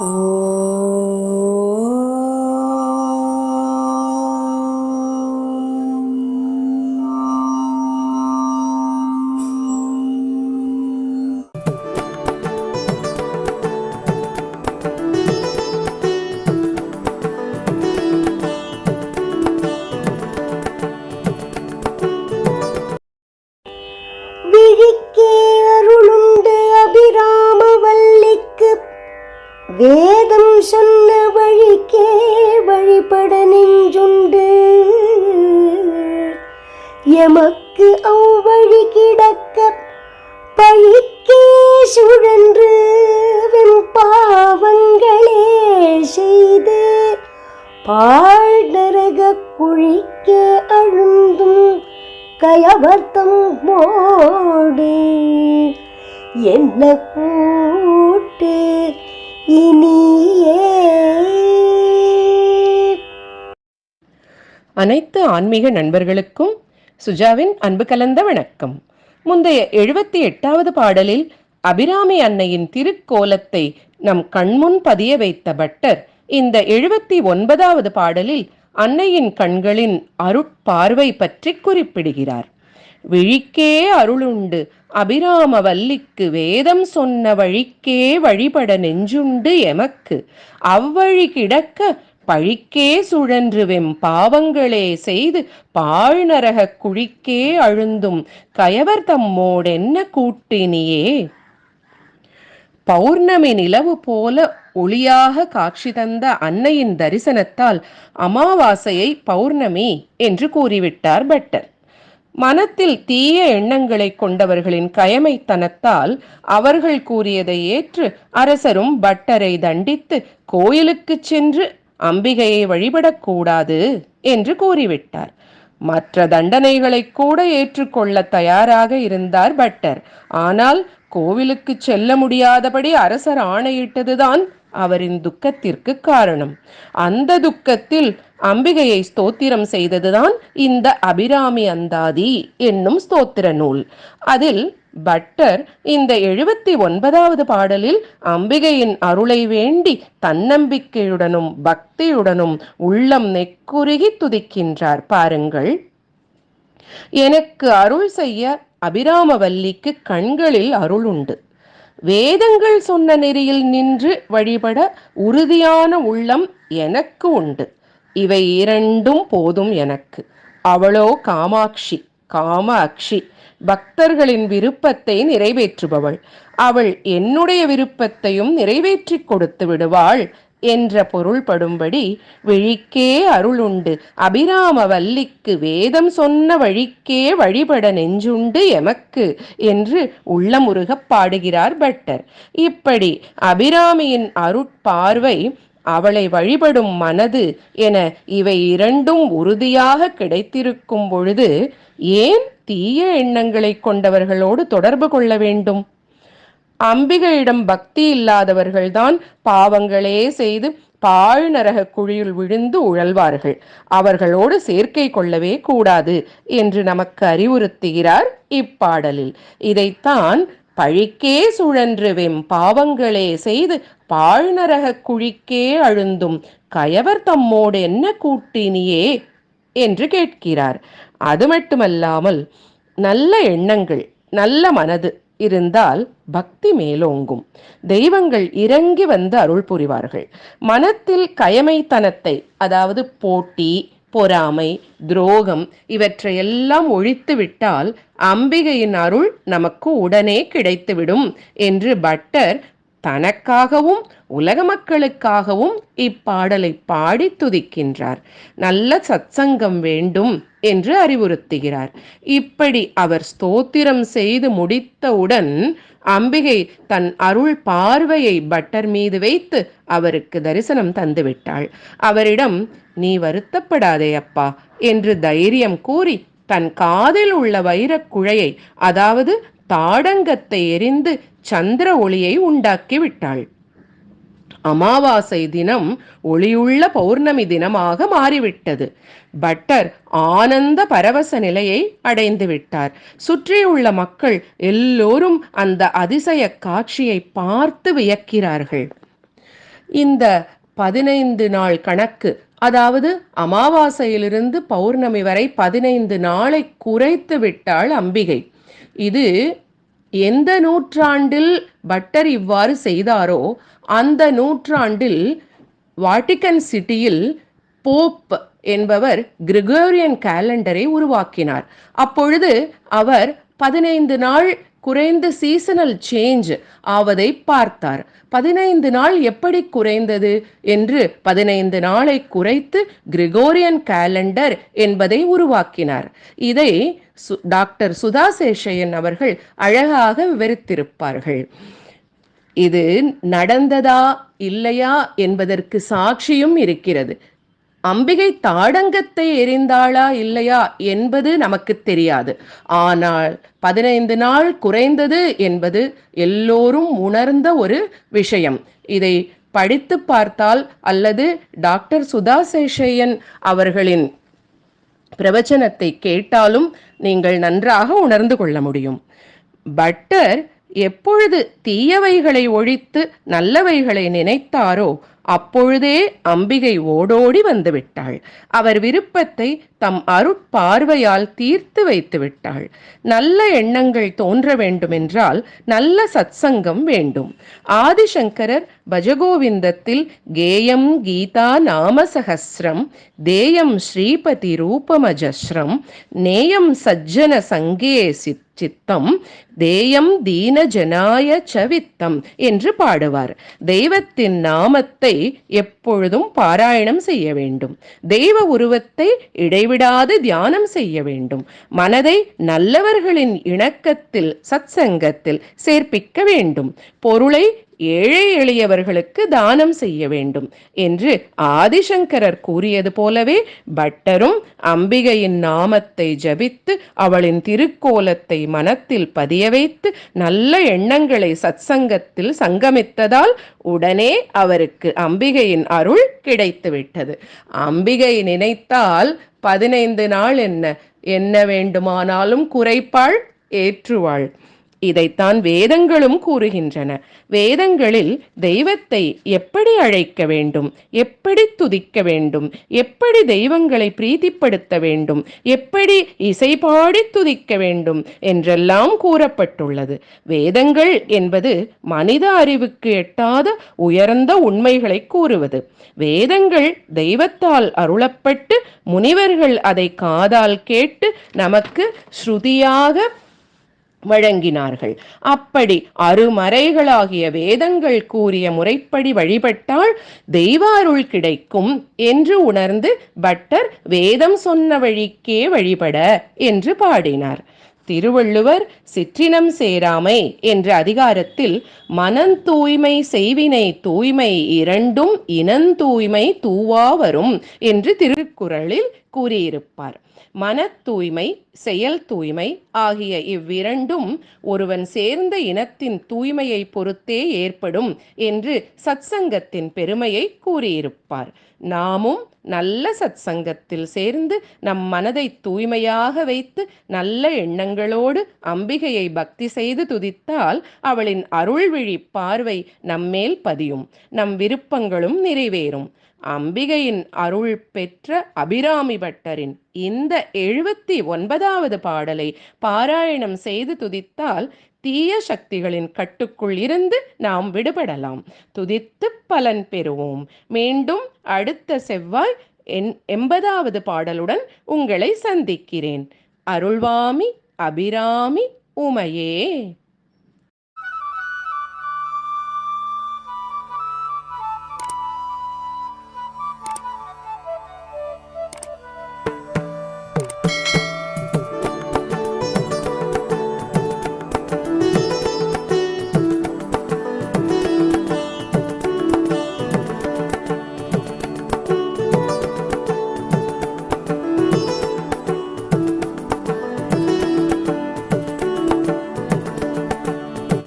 விழிக்கே எமக்கு அவ்வழி கிடக்க பழிக்கே சுழன்று வெம்பாவங்களே செய்து. பாழ்நரக குழிக்கே அழுந்தும் கயவர்த்தம் போடு என்ன கூட்டு இனியே. அனைத்து ஆன்மீக நண்பர்களுக்கும் சுஜாவின் அன்பு கலந்த வணக்கம். முந்தைய எழுபத்தி எட்டாவது பாடலில் அபிராமி அன்னையின் திருக்கோலத்தை நம் கண்முன் பதிய வைத்த பட்டர் இந்த எழுபத்தி ஒன்பதாவது பாடலில் அன்னையின் கண்களின் அருட்பார்வை பற்றி குறிப்பிடுகிறார். விழிக்கே அருளுண்டு அபிராம வல்லிக்கு வேதம் சொன்ன வழிக்கே வழிபட நெஞ்சுண்டு எமக்கு. அவ்வழி கிடக்க பழிக்கே சுழன்று வெம் பாவங்களே செய்து பாழ்நரகக் குழிக்கே அழுந்தும் கயவர் தம்மோடென்ன கூட்டினியே? பௌர்ணமி நிலவு போல ஒளியாக காட்சி தந்த அன்னையின் தரிசனத்தால் அமாவாசையை பௌர்ணமி என்று கூறிவிட்டார் பட்டர். மனத்தில் தீய எண்ணங்களை கொண்டவர்களின் கயமைத்தனத்தால் அவர்கள் கூறியதை ஏற்று அரசரும் பட்டரை தண்டித்து கோயிலுக்குச் சென்று அம்பிகையை வழிபடக்கூடாது என்று கூறிவிட்டார். மற்ற தண்டனைகளை கூட ஏற்றுக்கொள்ள தயாராக இருந்தார் பட்டர். ஆனால் கோவிலுக்கு செல்ல முடியாதபடி அரசர் ஆணையிட்டதுதான் அவரின் துக்கத்திற்கு காரணம். அந்த துக்கத்தில் அம்பிகையை ஸ்தோத்திரம் செய்ததுதான் இந்த அபிராமி அந்தாதி என்னும் ஸ்தோத்திர நூல். அதில் பட்டர் இந்த எழுபத்தி ஒன்பதாவது பாடலில் அம்பிகையின் அருளை வேண்டி தன்னம்பிக்கையுடனும் பக்தியுடனும் உள்ளம் நெக்குருகி துதிக்கின்றார். பாருங்கள். எனக்கு அருள் செய்ய அபிராமவல்லிக்கு கண்களில் அருள் உண்டு. வேதங்கள் சொன்ன நெறியில் நின்று வழிபட உறுதியான உள்ளம் எனக்கு உண்டு. இவை இரண்டும் போதும் எனக்கு. அவளோ காமாட்சி காமாட்சி பக்தர்களின் விருப்பத்தை நிறைவேற்றுபவள். அவள் என்னுடைய விருப்பத்தையும் நிறைவேற்றிக் கொடுத்து விடுவாள் என்ற பொருள்படும்படி விழிக்கே அருளுண்டு. அபிராம வல்லிக்கு வேதம் சொன்ன வழிக்கே வழிபட நெஞ்சுண்டு எமக்கு என்று உள்ளமுருகப் பாடுகிறார் பட்டர். இப்படி அபிராமியின் அருட்பார்வை அவளை வழிபடும் மனது என இவை இரண்டும் உறுதியாக கிடைத்திருக்கும் பொழுது ஏன் தீய எண்ணங்களை கொண்டவர்களோடு தொடர்பு கொள்ள வேண்டும்? அம்பிகையிடம் பக்தி இல்லாதவர்கள்தான் பாவங்களே செய்து பாழ்நரக குழியில் விழுந்து உழல்வார்கள். அவர்களோடு சேர்க்கை கொள்ளவே கூடாது என்று நமக்கு அறிவுறுத்துகிறார் இப்பாடலில். இதைத்தான் பழிக்கே சுழன்று வெம் பாவங்களே செய்து பாழ்நரக குழிக்கே அழுந்தும் கயவர் தம்மோடு என்ன கூட்டினியே என்று கேட்கிறார். அது மட்டுமல்லாமல் நல்ல எண்ணங்கள் நல்ல மனது இருந்தால் பக்தி மேலோங்கும். தெய்வங்கள் இறங்கி வந்து அருள் புரிவார்கள். மனத்தில் கயமைத்தனத்தை அதாவது போட்டி பொறாமை துரோகம் இவற்றையெல்லாம் ஒழித்து விட்டால் அம்பிகையின் அருள் நமக்கு உடனே கிடைத்துவிடும் என்று பட்டர் தனக்காகவும் உலக மக்களுக்காகவும் இப்பாடலை பாடி துதிக்கின்றார். நல்ல சத்சங்கம் வேண்டும் என்று அறிவுறுத்துகிறார். இப்படி அவர் ஸ்தோத்திரம் செய்து முடித்தவுடன் அம்பிகை தன் அருள் பார்வையை பட்டர் மீது வைத்து அவருக்கு தரிசனம் தந்துவிட்டாள். அவரிடம் நீ வருத்தப்படாதே அப்பா என்று தைரியம் கூறி தன் காதில் உள்ள வைரக்குழையை அதாவது தாடங்கத்தை எரிந்து சந்திர ஒளியை உண்டாக்கி விட்டாள். அமாவாசை தினம் ஒளியுள்ள பௌர்ணமி தினமாக மாறிவிட்டது. பட்டர் ஆனந்த பரவச நிலையை அடைந்து விட்டார். சுற்றியுள்ள மக்கள் எல்லோரும் அந்த அதிசய காட்சியை பார்த்து வியக்கிறார்கள். இந்த பதினைந்து நாள் கணக்கு அதாவது அமாவாசையிலிருந்து பௌர்ணமி வரை பதினைந்து நாளை குறைத்து விட்டாள் அம்பிகை. இது எந்த நூற்றாண்டில் பட்டர் இவ்வாறு செய்தாரோ அந்த நூற்றாண்டில் வாட்டிக்கன் சிட்டியில் போப் என்பவர் கிரிகோரியன் கேலண்டரை உருவாக்கினார். அப்பொழுது அவர் பதினைந்து நாள் குறைந்த சீசனல் சேஞ்ச் ஆவதை பார்த்தார். பதினைந்து நாள் எப்படி குறைந்தது என்று பதினைந்து நாளை குறைத்து கிரிகோரியன் கேலண்டர் என்பதை உருவாக்கினார். இதை சு- டாக்டர் சுதா சேஷையன் அவர்கள் அழகாக விவரித்திருப்பார்கள். இது நடந்ததா இல்லையா என்பதற்கு சாட்சியும் இருக்கிறது. அம்பிகை தாடங்கத்தை எரிந்தாளா இல்லையா என்பது நமக்கு தெரியாது. ஆனால் பதினைந்து நாள் குறைந்தது என்பது எல்லோரும் உணர்ந்த ஒரு விஷயம். இதை படித்து பார்த்தால் அல்லது டாக்டர் சுதா சேஷையன் அவர்களின் பிரவச்சனத்தை கேட்டாலும் நீங்கள் நன்றாக உணர்ந்து கொள்ள முடியும். பட்டர் எப்பொழுது தீயவைகளை ஒழித்து நல்லவைகளை நினைத்தாரோ அப்பொழுதே அம்பிகை ஓடோடி வந்துவிட்டாள் அவர் விருப்பத்தை தம் அருட்பார்வையால் தீர்த்து வைத்து விட்டாள் நல்ல எண்ணங்கள் தோன்ற வேண்டுமென்றால் நல்ல சத்சங்கம் வேண்டும். ஆதிசங்கரர் பஜகோவிந்தத்தில் கேயம் கீதா நாமசகசிரம் தேயம் ஸ்ரீபதி ரூபமஜஸ்ரம் நேயம் சஜ்ஜன சங்கே சித் சித்தம் தேயம் தீன ஜனாய சவித்தம் என்று பாடுவார். தெய்வத்தின் நாமத்தை எப்பொழுதும் பாராயணம் செய்ய வேண்டும். தெய்வ உருவத்தை இடைவிடாது தியானம் செய்ய வேண்டும். மனதை நல்லவர்களின் இணக்கத்தில் சத்சங்கத்தில் சேர்ப்பிக்க வேண்டும். பொருளை ஏழை எளியவர்களுக்கு தானம் செய்ய வேண்டும் என்று ஆதிசங்கரர் கூறியது போலவே பட்டரும் அம்பிகையின் நாமத்தை ஜபித்து அவளின் திருக்கோலத்தை மனத்தில் பதிய வைத்து நல்ல எண்ணங்களை சத்சங்கத்தில் சங்கமித்ததால் உடனே அவருக்கு அம்பிகையின் அருள் கிடைத்துவிட்டது. அம்பிகை நினைத்தால் பதினைந்து நாள் என்ன? என்ன வேண்டுமானாலும் குறைப்பாள் ஏற்றுவாள். இதைத்தான் வேதங்களும் கூறுகின்றன. வேதங்களில் தெய்வத்தை எப்படி அழைக்க வேண்டும்? எப்படி துதிக்க வேண்டும்? எப்படி தெய்வங்களை பிரீதிப்படுத்த வேண்டும்? எப்படி இசைபாடி துதிக்க வேண்டும்? என்றெல்லாம் கூறப்பட்டுள்ளது. வேதங்கள் என்பது மனித அறிவுக்கு எட்டாத உயர்ந்த உண்மைகளை கூறுவது. வேதங்கள் தெய்வத்தால் அருளப்பட்டு முனிவர்கள் அதை காதால் கேட்டு நமக்கு ஸ்ருதியாக வழங்கினார்கள். அப்படி அருமறைகளாகிய வேதங்கள் கூறிய முறைப்படி வழிபட்டால் தெய்வாருள் கிடைக்கும் என்று உணர்ந்து பட்டர் வேதம் சொன்ன வழிக்கே வழிபட என்று பாடினார். திருவள்ளுவர் சிற்றினம் சேராமை என்ற அதிகாரத்தில் மனம் தூய்மை செய்வினை தூய்மை இரண்டும் இனந்தூய்மை தூவா வரும் என்று திருக்குறளில் கூறியிருப்பார். மன தூய்மை செயல் தூய்மை ஆகிய இவ்விரண்டும் ஒருவன் சேர்ந்த இனத்தின் தூய்மையை பொறுத்தே ஏற்படும் என்று சத்சங்கத்தின் பெருமையை கூறியிருப்பார். நாமும் நல்ல சத்சங்கத்தில் சேர்ந்து நம் மனதை தூய்மையாக வைத்து நல்ல எண்ணங்களோடு அம்பிகையை பக்தி செய்து துதித்தால் அவளின் அருள்விழி பார்வை நம்மேல் பதியும். நம் விருப்பங்களும் நிறைவேறும். அம்பிகையின் அருள் பெற்ற அபிராமி பட்டரின் இந்த எழுபத்தி ஒன்பதாவது பாடலை பாராயணம் செய்து துதித்தால் தீய சக்திகளின் கட்டுக்குள் இருந்து நாம் விடுபடலாம். துதித்து பலன் பெறுவோம். மீண்டும் அடுத்த செவ்வாய் என் எண்பதாவது பாடலுடன் உங்களை சந்திக்கிறேன். அருள்வாமி அபிராமி உமையே.